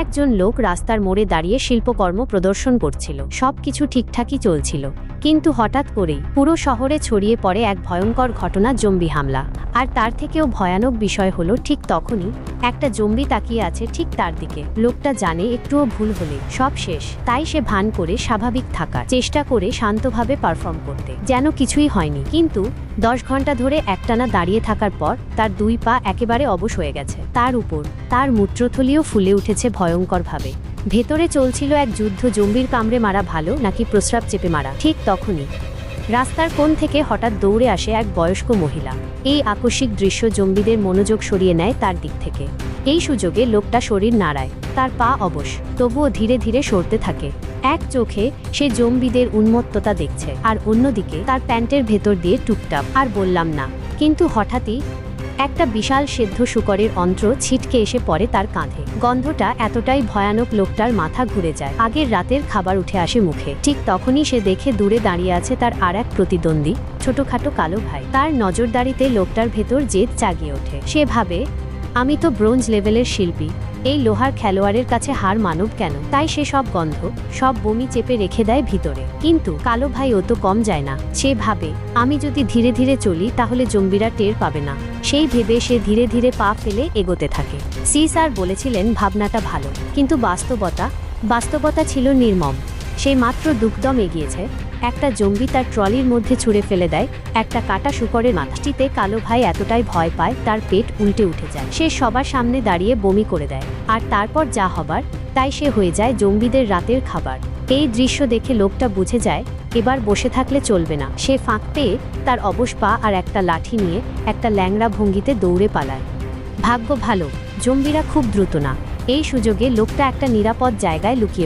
একজন লোক রাস্তার মোড়ে দাঁড়িয়ে শিল্পকর্ম প্রদর্শন করছিল। সবকিছু ঠিকঠাকই চলছিল। কিন্তু হঠাৎ করেই পুরো শহরে ছড়িয়ে পড়ে এক ভয়ঙ্কর ঘটনা জম্বি হামলা। আর তার থেকেও ভয়ানক বিষয় হলো, ঠিক তখনই একটা জম্বি তাকিয়ে আছে ঠিক তার দিকে। লোকটা জানে একটুও ভুল হলে। সব শেষ। তাই সে ভান করে স্বাভাবিক থাকার চেষ্টা করে শান্তভাবে পারফর্ম করতে। যেন কিছুই হয়নি। কিন্তু দশ ঘণ্টা ধরে একটানা দাঁড়িয়ে থাকার পর তার দুই পা একেবারে অবশ হয়ে গেছে। তার উপর তার মূত্রথলিও ফুলে উঠেছে ভয়ঙ্করভাবে। ভেতরে চলছিল এক যুদ্ধ, জম্বির কামড়ে মারা ভালো নাকি প্রস্রাব চেপে মারা? ঠিক তখনই। রাস্তার কোণ থেকে হঠাৎ দৌড়ে আসে এক বয়স্ক মহিলা। এই আকস্মিক দৃশ্য জম্বিদের মনোযোগ সরিয়ে নেয় তার দিক থেকে। এই সুযোগে লোকটা শরীর নাড়ায়, তার পা অবশ, তবুও ধীরে ধীরে সরতে থাকে। এক চোখে সে জম্বিদের উন্মত্ততা দেখছে, আর অন্যদিকে তার প্যান্টের ভেতর দিয়ে টুকটাপ আর বললাম না। কিন্তু হঠাৎই একটা বিশাল সেদ্ধ শুকরের অন্ত্র ছিটকে এসে পড়ে তার কাঁধে। গন্ধটা এতটাই ভয়ানক লোকটার মাথা ঘুরে যায়। আগের রাতের খাবার উঠে আসে মুখে। ঠিক তখনই সে দেখে দূরে দাঁড়িয়ে আছে তার আর এক প্রতিদ্বন্দ্বী, ছোটখাটো কালো ভাই। তার নজরদারিতে লোকটার ভেতর জেদ জাগিয়ে ওঠে। সে ভাবে, আমি তো ব্রোঞ্জ লেভেলের শিল্পী। এই লোহার খেলোয়াড়ের কাছে হার মানব কেন? তাই সে সব গন্ধ, সব বমি চেপে রেখে দেয় ভিতরে। কিন্তু কালো ভাই ও তো কম যায় না। সে ভাবে, আমি যদি ধীরে ধীরে চলি তাহলে জম্বিরা টের পাবে না। সেই ভেবে সে ধীরে ধীরে পা ফেলে এগোতে থাকে। সি স্যার বলেছিলেন ভাবনাটা ভালো। কিন্তু বাস্তবতা বাস্তবতা ছিল নির্মম। সে মাত্র দুকদম এগিয়েছে। একটা জম্বি তার ট্রলির মধ্যে ছুঁড়ে ফেলে দেয়, একটা কাটা শুকরের মাথাটিতে কালো ভাই এতটাই ভয় পায়, তার পেট উল্টে উঠে যায়। সে সবার সামনে দাঁড়িয়ে বমি করে দেয়, আর তারপর যা হবার, তাই সে হয়ে যায় জম্বিদের রাতের খাবার। এই দৃশ্য দেখে লোকটা বুঝে যায়, এবার বসে থাকলে চলবে না। সে ফাঁক পেয়ে তার অবশ পা আর একটা লাঠি নিয়ে একটা ল্যাংড়া ভঙ্গিতে দৌড়ে পালায়। ভাগ্য ভালো জম্বিরা খুব দ্রুত না। এই সুযোগে লোকটা একটা নিরাপদ জায়গায় লুকিয়ে